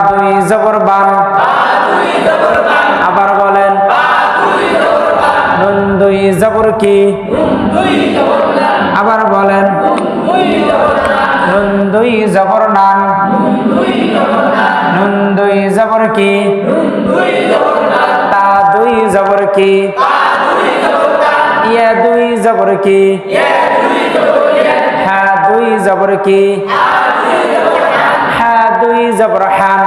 দুই জবর বান আবার বলেন নুন দুই জবর কি? আবার বলেন নুন দুই জবর নান নুন দুই জবর কি? তা দুই জবর কি? ইয়া দুই জবর কি? হ্যাঁ দুই জবর কি? দুই জবর হান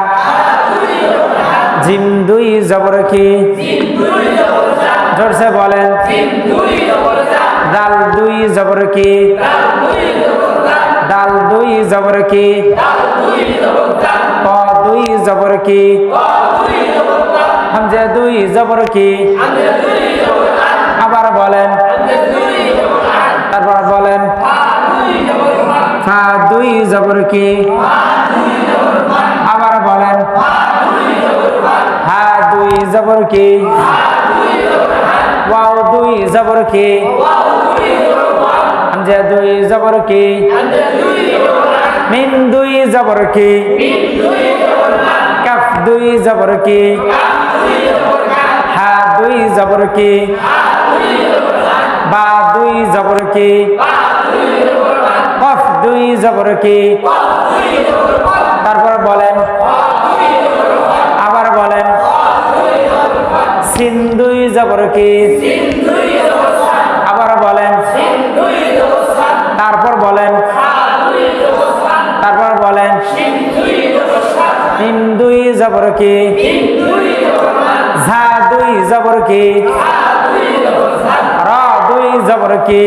জিম দুই জবর কি? জোরসে বলেন। দাল দুই জবর কি? দাল দুই জবর কি? দুই জবর কি? হামজা দুই জবর কি? আবার বলেন। তারপর বলেন। ফা দুই জবর কি? আবার বলেন, হা দুই জবর কি? ওয়াও দুই জবর কি? দুই জবর কি? মিম দুই জবর কি? কাফ দুই জবর কি? হা দুই জবর কি? বা দুই জবর কি? দুই তারপর বলেন, আবার বলেন, সিন দুই জবর কি? আবার বলেন, তারপর বলেন তারপর বলেন মিম দুই জবর কি? ঝা দুই জবর কি? র দুই জবর কি?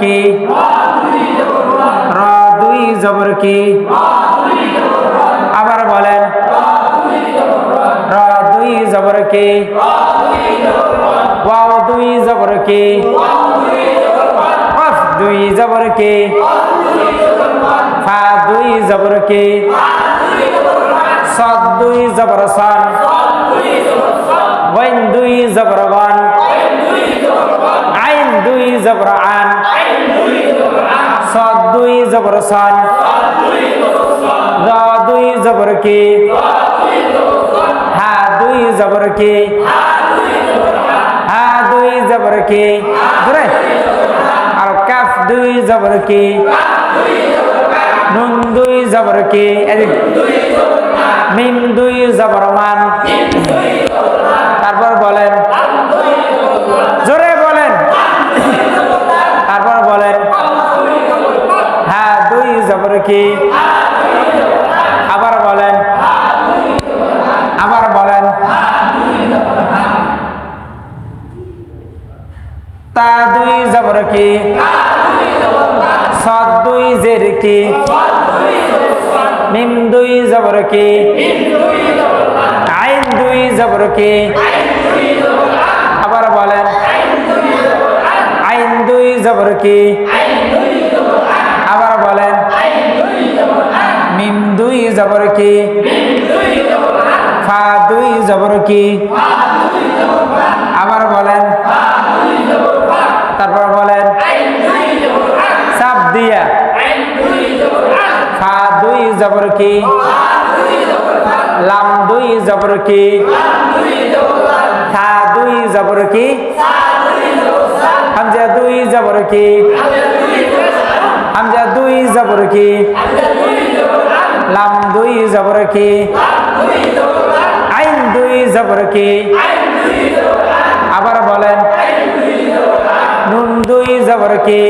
কি? র দুই জবর কি? আবার বলেন। র দুই জবর কি? ওয়াও দুই জবর কি? কফ দুই জবর কি? ফা দুই জবর কি? সদ দুই জবর সান দুই জবর ওয়ান। জবর আন দুই জবর সান র দুই জবর কি হা দুই জবর কি হা দুই জবর কি আর কাফ দুই জবর কি নুন দুই জবর কি মিম দুই জবর মান তারপর বলেন কি? আবার বলেন। আবার বলেন। তা দুই জবর কি? সদ দুই জের কি? মিম দুই জবর কি? আইন দুই জবর কি? আবার বলেন। আইন দুই জবর কি? মিম দুই জবর কি? ফা দুই জবর কি? আবার বলেন। তারপর বলেন। সাপ দিয়া। ফা দুই জবর কি? লাম দুই জবর কি? থা দুই জবর কি? হামজা দুই জবর কি? হামজা দুই জবর কি? লাম দুই জবর কি? আইন দুই জবর কি? আবার বলেন নুন দুই জবর কি?